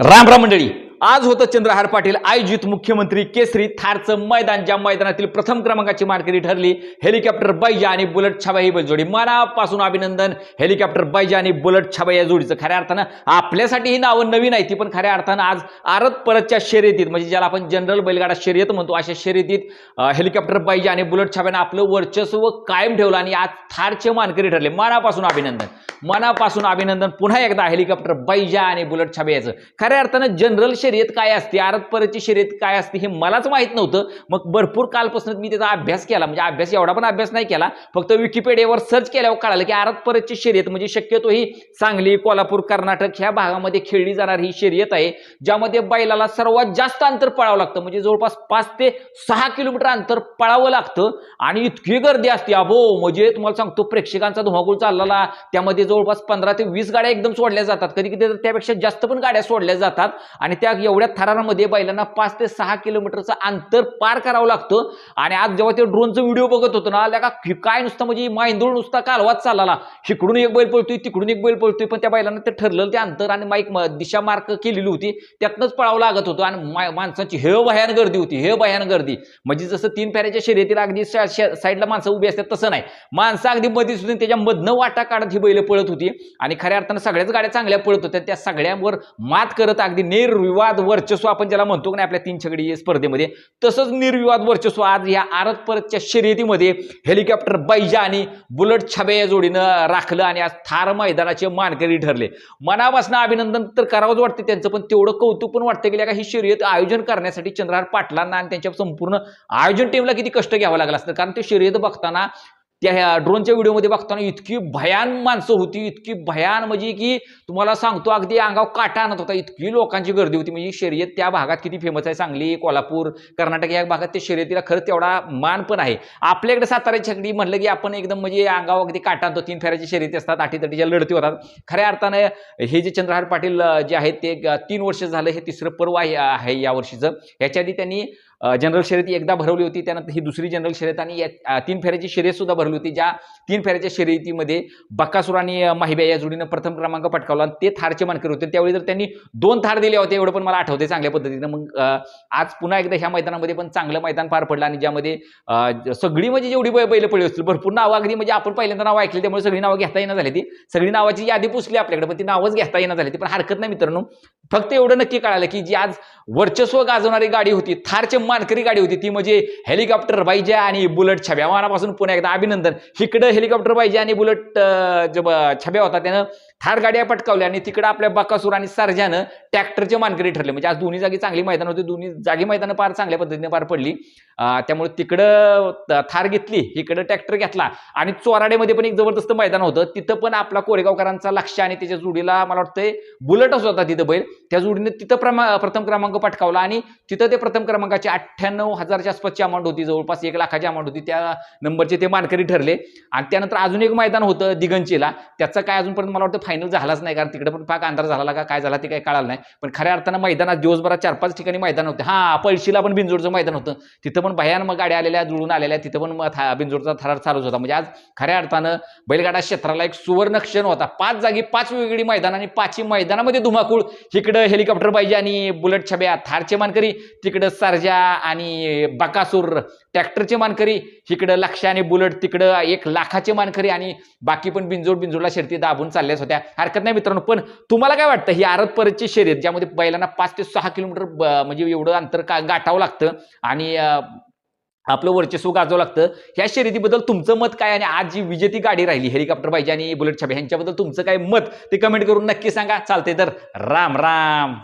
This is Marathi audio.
राम राम मंडळी. आज होतं चंद्रहार पाटील आयोजित मुख्यमंत्री केसरी थारचं मैदान ज्या मैदानातील प्रथम क्रमांकाची मार्केटी ठरली हेलिकॉप्टर बैजा आणि बुलेट छाबा ही जोडी मनापासून अभिनंदन हेलिकॉप्टर बैजा आणि बुलेट छाबा या जोडीचं. खऱ्या अर्थानं आपल्यासाठी ही नावं नवीन आहे ती पण खऱ्या अर्थानं आज आरत परतच्या शर्यतीत म्हणजे ज्याला आपण जनरल बैलगाडा शर्यत म्हणतो अशा शर्यतीत हेलिकॉप्टर बैजा आणि बुलेट छाब्यानं आपलं वर्चस्व कायम ठेवलं आणि आज थारचे मानकरी ठरले. मनापासून अभिनंदन. मनापासून अभिनंदन. पुन्हा एकदा हेलिकॉप्टर बैजा आणि बुलेट छाबे याचं खऱ्या अर्थानं जनरल शर्यत काय असते? आरत परतची शर्यत काय असते हे मलाच माहीत नव्हतं. मग भरपूर कालपासून मी त्याचा अभ्यास केला. म्हणजे अभ्यास एवढा पण अभ्यास नाही केला. फक्त विकिपेडियावर सर्च केल्यावर कळालं की आरतपरची शर्यत म्हणजे शक्यतो ही सांगली कोल्हापूर कर्नाटक ह्या भागामध्ये खेळली जाणारी ही शर्यत आहे. ज्यामध्ये बैलाला सर्वात जास्त अंतर पळावं लागतं. म्हणजे जवळपास पाच ते सहा किलोमीटर अंतर पळावं लागतं. आणि इतकी गर्दी असते. अबो म्हणजे तुम्हाला सांगतो प्रेक्षकांचा धुमाकूळ चाललेला. त्यामध्ये जवळपास पंधरा ते वीस गाड्या एकदम सोडल्या जातात. कधी कधी तर त्यापेक्षा जास्त पण गाड्या सोडल्या जातात. आणि त्या एवढ्या थरारामध्ये बैलांना पाच ते सहा किलोमीटरचं अंतर पार करावं लागतं. आणि आज जेव्हा ते ड्रोनचं व्हिडिओ बघत होतो ना आल्या का काय नुसतं म्हणजे माहिंदूळ नुसता कालवाच चालला. इकडून एक बैल पळतोय तिकडून एक बैल पळतोय पण त्या बैलांना ते ठरलं ते अंतर आणि माईक दिशा मार्क केलेली होती. त्यातनंच पळावं लागत होतं आणि मा- हे भयान गर्दी होती हे भयान गर्दी. म्हणजे जसं तीन फेऱ्याच्या शर्यतीला अगदी श- श- साईडला माणसं उभी असतात तसं नाही. माणसं अगदी मध्ये सुद्धा त्याच्या मधनं वाटा काढत ही बैल पळत होती. आणि खऱ्या अर्थानं सगळ्याच गाड्या चांगल्या पळत होत्या. त्या सगळ्यांवर मात करत अगदी निर्विवाद वर्चस्व आपण ज्याला म्हणतो की नाही आपल्या तीन छकडी स्पर्धेमध्ये तसंच निर्विवाद वर्चस्व आज या आरत परतच्या शर्यतीमध्ये हेलिकॉप्टर बैजा आणि बुलट छबे या जोडीनं राखलं आणि आज थार मैदानाचे मानकरी ठरले. मनापासून अभिनंदन तर करावंच वाटते त्यांचं पण तेवढं कौतुक पण वाटतं की का ही शर्यत आयोजन करण्यासाठी चंद्रहार पाटलांना आणि त्यांच्या संपूर्ण आयोजन टीमला किती कष्ट घ्यावं लागलं असतं. कारण ते शर्यत बघताना त्या ह्या ड्रोनच्या व्हिडिओमध्ये बघताना इतकी भयान माणसं होती इतकी भयान म्हणजे की तुम्हाला सांगतो अगदी अंगावर काटा आणत होता. इतकी लोकांची गर्दी होती. म्हणजे शर्यत त्या भागात किती फेमस आहे सांगली कोल्हापूर कर्नाटक या भागात ते शर्यतीला खरंच तेवढा मान पण आहे. आपल्याकडे सातारा छकडी म्हणलं की आपण एकदम म्हणजे अंगावर अगदी काटा आणतो. तीन फेऱ्याची शर्यती असतात आठीतटीच्या लढती होतात. खऱ्या अर्थानं हे जे चंद्रहार पाटील जे आहेत ते तीन वर्ष झालं हे तिसरं पर्व आहे आहे या वर्षीचं. याच्या आधी त्यांनी जनरल शर्यत एकदा भरवली होती. त्यानंतर ही दुसरी जनरल शर्यत आणि तीन फेऱ्याची शर्यत सुद्धा भरली होती ज्या तीन फेऱ्याच्या शर्यतीमध्ये बक्कासूर आणि माहिब्या या जोडीनं प्रथम क्रमांक पटकावला आणि ते थारचे मानकर होते. त्यावेळी जर त्यांनी दोन थार दिले होते एवढं पण मला आठवते चांगल्या पद्धतीनं. मग आज पुन्हा एकदा ह्या मैदानामध्ये पण चांगलं मैदान पार पडलं आणि ज्यामध्ये सगळी म्हणजे जेवढी बैल पडली असतील भरपूर नावं अगदी म्हणजे आपण पहिल्यांदा नाव ऐकली त्यामुळे सगळी नावं घेता येणार झाली ती. सगळी नावाची यादी पुसली आपल्याकडे पण ती नावच घेता येणार झाली ती. पण हरकत नाही मित्रांनो. फक्त एवढं नक्की कळालं की जी आज वर्चस्व गाजवणारी गाडी होती थारची मानकरी गाडी होती ती म्हणजे हेलिकॉप्टर बाईजा आणि बुलेट छब्या मनापासून पुन्हा एकदा अभिनंदन. इकडं हेलिकॉप्टर पाहिजे आणि बुलेट अं, जो छब्या होता त्यानं थार गाड्या पटकावल्या आणि तिकडं आपल्या बकासूर आणि सरजानं ट्रॅक्टरचे मानकरी ठरले. म्हणजे आज दोन्ही जागी चांगली मैदान होती. दोन्ही जागी मैदानं पार चांगल्या पद्धतीने पार पडली. त्यामुळे तिकडं थार घेतली इकडं ट्रॅक्टर घेतला आणि चोराडेमध्ये पण एक जबरदस्त मैदान होतं. तिथं पण आपला कोरेगावकरांचा लक्ष आणि त्याच्या जोडीला मला वाटतंय बुलेटच होता तिथं बैल. त्या जोडीने तिथं प्रमा प्रथम क्रमांक पटकावला आणि तिथं ते प्रथम क्रमांकाची अठ्ठ्याण्णव हजारच्या आसपासची अमाऊंट होती. जवळपास एक लाखाची अमाऊंट होती. त्या नंबरचे ते मानकरी ठरले. आणि त्यानंतर अजून एक मैदान होतं दिगंचीला. त्याचं काय अजूनपर्यंत मला वाटतं फायनल झालाच नाही कारण तिकडे पण पाक अंधार झाला का काय झाला ते काय कळालं नाही. पण खऱ्या अर्थानं मैदानात दिवसभरात चार पाच ठिकाणी मैदान होते. हां पळशीला पण बिंजोडचं मैदान होतं. तिथं पण भयान मग गाड्या आलेल्या जुळून आलेल्या तिथं पण मग था- बिंजोडचा थरार चालूच होता. म्हणजे आज खऱ्या अर्थानं बैलगाडा क्षेत्राला एक सुवर्ण क्षण होता. पाच जागी पाच वेगवेगळी मैदान आणि पाचही मैदानामध्ये धुमाकूळ. इकडं हेलिकॉप्टर पाहिजे आणि बुलेट छब्या थारचे मानकरी तिकडं सरजा आणि बकासूर ट्रॅक्टरचे मानकरी इकडं लक्ष आणि बुलेट तिकडं एक लाखाचे मानकरी आणि बाकी पण बिंजोड बिंजोडला शर्ती दाबून चालल्याच होत्या. हरकत नाही मित्रांनो. पण तुम्हाला काय वाटतं ही आरत परतची शर्यत ज्यामध्ये बैलांना पाच ते सहा किलोमीटर म्हणजे एवढं अंतर का गाठावं लागतं आणि आपलं वर्चस्व गाजवं लागतं ह्या शर्यतीबद्दल तुमचं मत काय? आणि आज जी विजेती गाडी राहिली हेलिकॉप्टर पाहिजे आणि बुलेट छापे ह्यांच्याबद्दल तुमचं काय मत? ते कमेंट करून नक्की सांगा. चालते तर राम राम.